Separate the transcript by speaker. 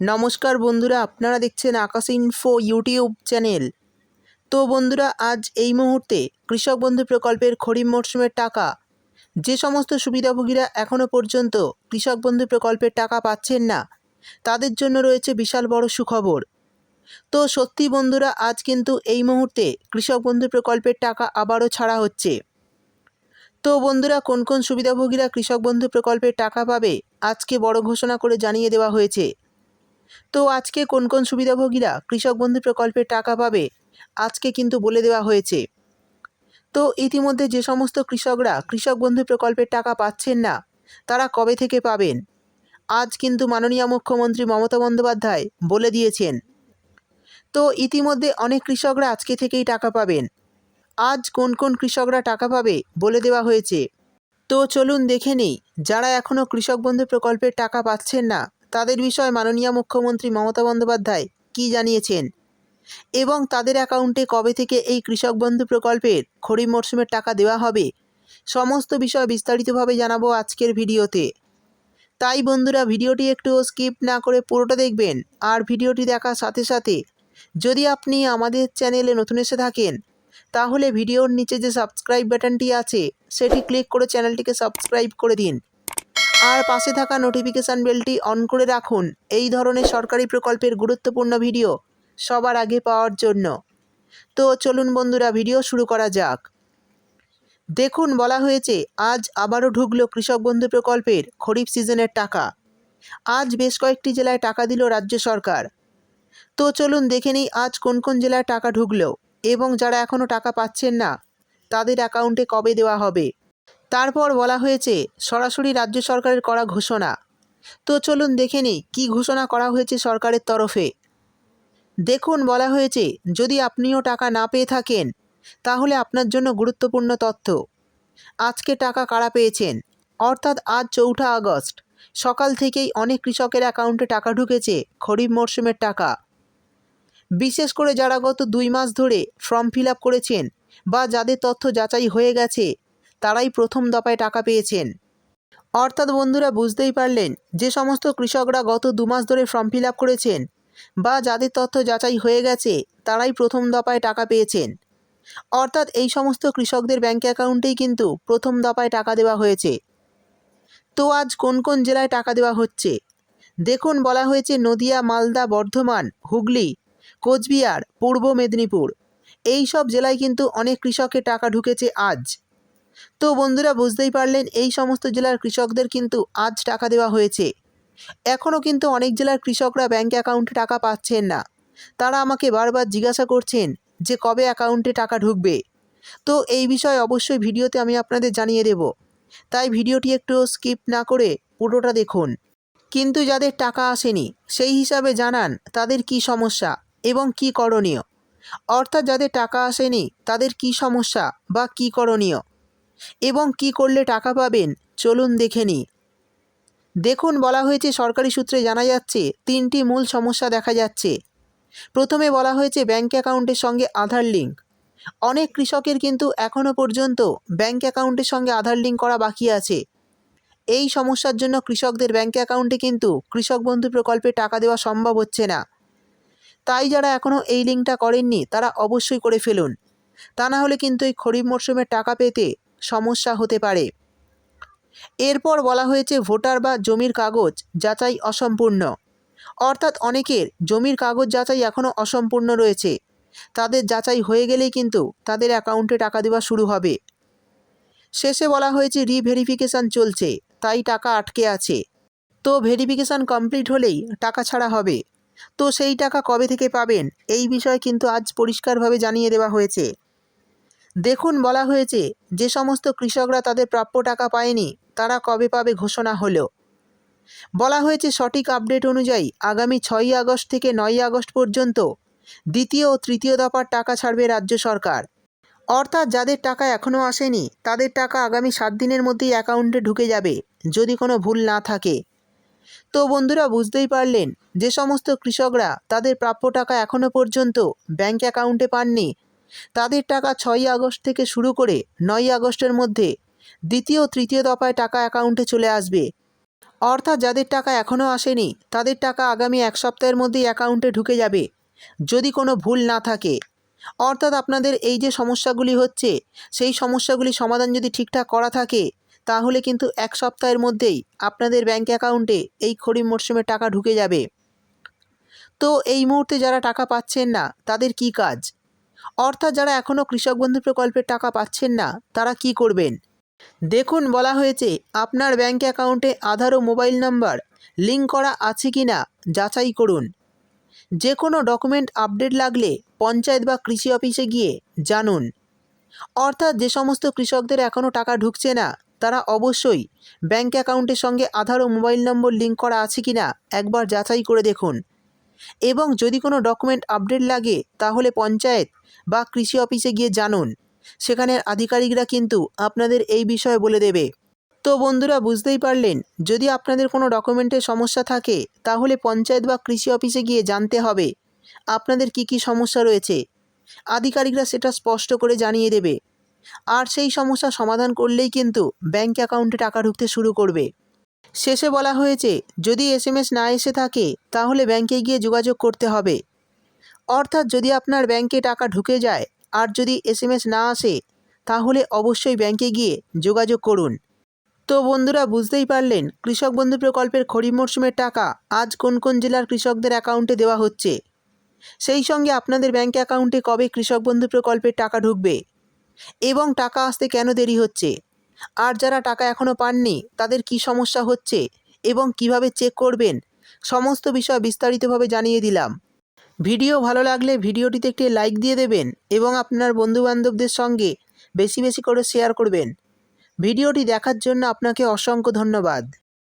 Speaker 1: নমস্কার বন্ধুরা, আপনারা দেখছেন আকাশ ইনফো ইউটিউব চ্যানেল তো বন্ধুরা, আজ এই মুহূর্তে কৃষক বন্ধু প্রকল্পের খরিফ মরশুমের টাকা, যে সমস্ত সুবিধাভোগীরা এখনও পর্যন্ত কৃষক বন্ধু প্রকল্পের টাকা পাচ্ছেন না, তাদের জন্য রয়েছে বিশাল বড় সুখবর। তো সত্যি বন্ধুরা, আজ কিন্তু এই মুহূর্তে কৃষক বন্ধু প্রকল্পের টাকা আবারও ছাড়া হচ্ছে। তো বন্ধুরা, কোন কোন সুবিধাভোগীরা কৃষক বন্ধু প্রকল্পের টাকা পাবে, আজকে বড় ঘোষণা করে জানিয়ে দেওয়া হয়েছে। তো আজকে কোন কোন সুবিধাভোগীরা কৃষক বন্ধু প্রকল্পের টাকা পাবে, আজকে কিন্তু বলে দেওয়া হয়েছে। তো ইতিমধ্যে যে সমস্ত কৃষকরা কৃষক বন্ধু প্রকল্পের টাকা পাচ্ছেন না, তারা কবে থেকে পাবেন? আজ কিন্তু মাননীয় মুখ্যমন্ত্রী মমতা বন্দ্যোপাধ্যায় বলে দিয়েছেন। তো ইতিমধ্যে অনেক কৃষকরা আজকে থেকেই টাকা পাবেন। আজ কোন কোন কৃষকরা টাকা পাবে বলে দেওয়া হয়েছে। তো চলুন দেখে নিই, যারা এখনও কৃষক বন্ধু প্রকল্পের টাকা পাচ্ছেন না তাদের বিষয়ে মাননীয় মুখ্যমন্ত্রী মমতা বন্দ্যোপাধ্যায় কী জানিয়েছেন? এবং তাদের অ্যাকাউন্টে কবে থেকে এই কৃষক বন্ধু প্রকল্পের খরিফ মরশুমের টাকা দেওয়া হবে? সমস্ত বিষয় বিস্তারিতভাবে জানাব আজকের ভিডিওতে। তাই বন্ধুরা, ভিডিওটি একটু স্কিপ না করে পুরোটা দেখবেন আর ভিডিওটি দেখার সাথে সাথে যদি আপনি আমাদের চ্যানেলে নতুন এসে থাকেন, তাহলে ভিডিওর নিচে যে সাবস্ক্রাইব বাটনটি আছে, সেটি ক্লিক করে চ্যানেলটিকে সাবস্ক্রাইব করে দিন। আর পাশে থাকা নোটিফিকেশান বেলটি অন করে রাখুন। এই ধরনের সরকারি প্রকল্পের গুরুত্বপূর্ণ ভিডিও সবার আগে পাওয়ার জন্য। তো চলুন বন্ধুরা, ভিডিও শুরু করা যাক। দেখুন, বলা হয়েছে, আজ আবারও ঢুকল কৃষক বন্ধু প্রকল্পের খরিফ সিজনের টাকা। আজ বেশ কয়েকটি জেলায় টাকা দিল রাজ্য সরকার। তো চলুন দেখে নিই, আজ কোন কোন জেলায় টাকা ঢুকলো এবং যারা এখনও টাকা পাচ্ছেন না, তাদের অ্যাকাউন্টে কবে দেওয়া হবে? তারপর বলা হয়েছে, সরাসরি রাজ্য সরকারের করা ঘোষণা। তো চলুন দেখে নিই, কী ঘোষণা করা হয়েছে সরকারের তরফে। দেখুন, বলা হয়েছে, যদি আপনিও টাকা না পেয়ে থাকেন, তাহলে আপনার জন্য গুরুত্বপূর্ণ তথ্য। আজকে টাকা কারা পেয়েছেন? অর্থাৎ আজ চৌঠা আগস্ট। সকাল থেকেই অনেক কৃষকের অ্যাকাউন্টে টাকা ঢুকেছে, খরিফ মরশুমের টাকা। বিশেষ করে যারা গত দুই মাস ধরে ফর্ম ফিল করেছেন বা যাদের তথ্য যাচাই হয়ে গেছে তারাই প্রথম দফায় টাকা পেয়েছেন। অর্থাৎ বন্ধুরা বুঝতেই পারলেন, যে সমস্ত কৃষকরা গত দু মাস ধরে ফর্ম ফিল করেছেন বা যাদের তথ্য যাচাই হয়ে গেছে, তারাই প্রথম দফায় টাকা পেয়েছেন। অর্থাৎ এই সমস্ত কৃষকদের ব্যাঙ্ক অ্যাকাউন্টেই কিন্তু প্রথম দফায় টাকা দেওয়া হয়েছে। তো আজ কোন কোন জেলায় টাকা দেওয়া হচ্ছে? দেখুন, বলা হয়েছে নদিয়া, মালদা, বর্ধমান, হুগলি, কোচবিহার, পূর্ব মেদিনীপুর। এই সব জেলায় কিন্তু অনেক কৃষকের টাকা ঢুকেছে আজ। তো বন্ধুরা বুঝতেই পারলেন, এই সমস্ত জেলার কৃষকদের কিন্তু আজ টাকা দেওয়া হয়েছে। এখনও কিন্তু অনেক জেলার কৃষকরা ব্যাঙ্ক অ্যাকাউন্টে টাকা পাচ্ছেন না। তারা আমাকে বারবার জিজ্ঞাসা করছেন যে কবে অ্যাকাউন্টে টাকা ঢুকবে। তো এই বিষয়ে অবশ্যই ভিডিওতে আমি আপনাদের জানিয়ে দেব। তাই ভিডিওটি একটু স্কিপ না করে পুরোটা দেখুন। কিন্তু যাদের টাকা আসেনি, সেই হিসাবে জানান তাদের কি সমস্যা এবং কি করণীয়। অর্থাৎ যাদের টাকা আসেনি, তাদের কি সমস্যা বা কি করণীয়? এবং কি করলে টাকা পাবেন? চলুন দেখে নিই। দেখুন, বলা হয়েছে, সরকারি সূত্রে জানা যাচ্ছে, তিনটি মূল সমস্যা দেখা যাচ্ছে। প্রথমে বলা হয়েছে ব্যাঙ্ক অ্যাকাউন্টের সঙ্গে আধার লিঙ্ক। অনেক কৃষকের কিন্তু এখনও পর্যন্ত ব্যাঙ্ক অ্যাকাউন্টের সঙ্গে আধার লিঙ্ক করা বাকি আছে। এই সমস্যার জন্য কৃষকদের ব্যাঙ্ক অ্যাকাউন্টে কিন্তু কৃষক বন্ধু প্রকল্পে টাকা দেওয়া সম্ভব হচ্ছে না। তাই যারা এখনও এই লিঙ্কটা করেননি, তারা অবশ্যই করে ফেলুন। তা না হলে কিন্তু এই খরিফ মরশুমে টাকা পেতে সমস্যা হতে পারে। এরপর বলা হয়েছে ভোটার বা জমির কাগজ যাচাই অসম্পূর্ণ। অর্থাৎ অনেকের জমির কাগজ যাচাই এখনও অসম্পূর্ণ রয়েছে। তাদের যাচাই হয়ে গেলেই কিন্তু তাদের অ্যাকাউন্টে টাকা দেওয়া শুরু হবে। শেষে বলা হয়েছে রিভেরিফিকেশান চলছে, তাই টাকা আটকে আছে। তো ভেরিফিকেশান কমপ্লিট হলেই টাকা ছাড়া হবে। তো সেই টাকা কবে থেকে পাবেন, এই বিষয়ে কিন্তু আজ পরিষ্কারভাবে জানিয়ে দেওয়া হয়েছে। দেখুন বলা হয়েছে, যে সমস্ত কৃষকরা তাদের প্রাপ্য টাকা পায়নি, তারা কবে পাবে ঘোষণা হলো। বলা হয়েছে, সঠিক আপডেট অনুযায়ী আগামী ছয়ই আগস্ট থেকে নয়ই আগস্ট পর্যন্ত দ্বিতীয় ও তৃতীয় দফার টাকা ছাড়বে রাজ্য সরকার। অর্থাৎ যাদের টাকা এখনও আসেনি, তাদের টাকা আগামী সাত দিনের মধ্যেই অ্যাকাউন্টে ঢুকে যাবে, যদি কোনো ভুল না থাকে। তো বন্ধুরা, বুঝতেই পারলেন, যে সমস্ত কৃষকরা তাদের প্রাপ্য টাকা এখনও পর্যন্ত ব্যাঙ্ক অ্যাকাউন্টে পাননি তাদের টাকা ছয়ই আগস্ট থেকে শুরু করে নয়ই আগস্টের মধ্যে দ্বিতীয় তৃতীয় দফায় টাকা অ্যাকাউন্টে চলে আসবে। অর্থাৎ যাদের টাকা এখনও আসেনি, তাদের টাকা আগামী এক সপ্তাহের মধ্যেই অ্যাকাউন্টে ঢুকে যাবে, যদি কোনো ভুল না থাকে। অর্থাৎ আপনাদের এই যে সমস্যাগুলি হচ্ছে, সেই সমস্যাগুলি সমাধান যদি ঠিকঠাক করা থাকে, তাহলে কিন্তু এক সপ্তাহের মধ্যেই আপনাদের ব্যাঙ্ক অ্যাকাউন্টে এই খরিফ মরশুমে টাকা ঢুকে যাবে। তো এই মুহূর্তে যারা টাকা পাচ্ছেন না, তাদের কি কাজ? অর্থাৎ যারা এখনও কৃষক বন্ধু প্রকল্পের টাকা পাচ্ছেন না, তারা কি করবেন? দেখুন, বলা হয়েছে, আপনার ব্যাঙ্ক অ্যাকাউন্টে আধার ও মোবাইল নাম্বার লিঙ্ক করা আছে কি না, যাচাই করুন। যে কোনো ডকুমেন্ট আপডেট লাগলে পঞ্চায়েত বা কৃষি অফিসে গিয়ে জানুন। অর্থাৎ যে সমস্ত কৃষকদের এখনও টাকা ঢুকছে না, তারা অবশ্যই ব্যাঙ্ক অ্যাকাউন্টের সঙ্গে আধার ও মোবাইল নম্বর লিঙ্ক করা আছে কি না, একবার যাচাই করে দেখুন। এবং যদি কোনো ডকুমেন্ট আপডেট লাগে, তাহলে পঞ্চায়েত বা কৃষি অফিসে গিয়ে জানুন। সেখানের আধিকারিকরা কিন্তু আপনাদের এই বিষয়ে বলে দেবে। তো বন্ধুরা, বুঝতেই পারলেন, যদি আপনাদের কোনো ডকুমেন্টের সমস্যা থাকে, তাহলে পঞ্চায়েত বা কৃষি অফিসে গিয়ে জানতে হবে, আপনাদের কি কি সমস্যা রয়েছে। আধিকারিকরা সেটা স্পষ্ট করে জানিয়ে দেবে। আর সেই সমস্যা সমাধান করলেই কিন্তু ব্যাঙ্ক অ্যাকাউন্টে টাকা ঢুকতে শুরু করবে। শেষে বলা হয়েছে, যদি এসএমএস না এসে থাকে, তাহলে ব্যাংকে গিয়ে যোগাযোগ করতে হবে। অর্থাৎ যদি আপনার ব্যাংকে টাকা ঢুকে যায় আর যদি এসএমএস না আসে, তাহলে অবশ্যই ব্যাংকে গিয়ে যোগাযোগ করুন। তো বন্ধুরা, বুঝতেই পারলেন, কৃষক বন্ধু প্রকল্পের খরিফ মরশুমের টাকা আজ কোন কোন জেলার কৃষকদের অ্যাকাউন্টে দেওয়া হচ্ছে? সেই সঙ্গে আপনাদের ব্যাঙ্ক অ্যাকাউন্টে কবে কৃষক বন্ধু প্রকল্পের টাকা ঢুকবে? এবং টাকা আসতে কেন দেরি হচ্ছে? আর যারা টাকা এখনও পাননি, তাদের কি সমস্যা হচ্ছে এবং কীভাবে চেক করবেন? সমস্ত বিষয় বিস্তারিতভাবে জানিয়ে দিলাম। ভিডিও ভালো লাগলে ভিডিওটিতে একটি লাইক দিয়ে দেবেন এবং আপনার বন্ধুবান্ধবদের সঙ্গে বেশি বেশি করে শেয়ার করবেন। ভিডিওটি দেখার জন্য আপনাকে অসংখ্য ধন্যবাদ।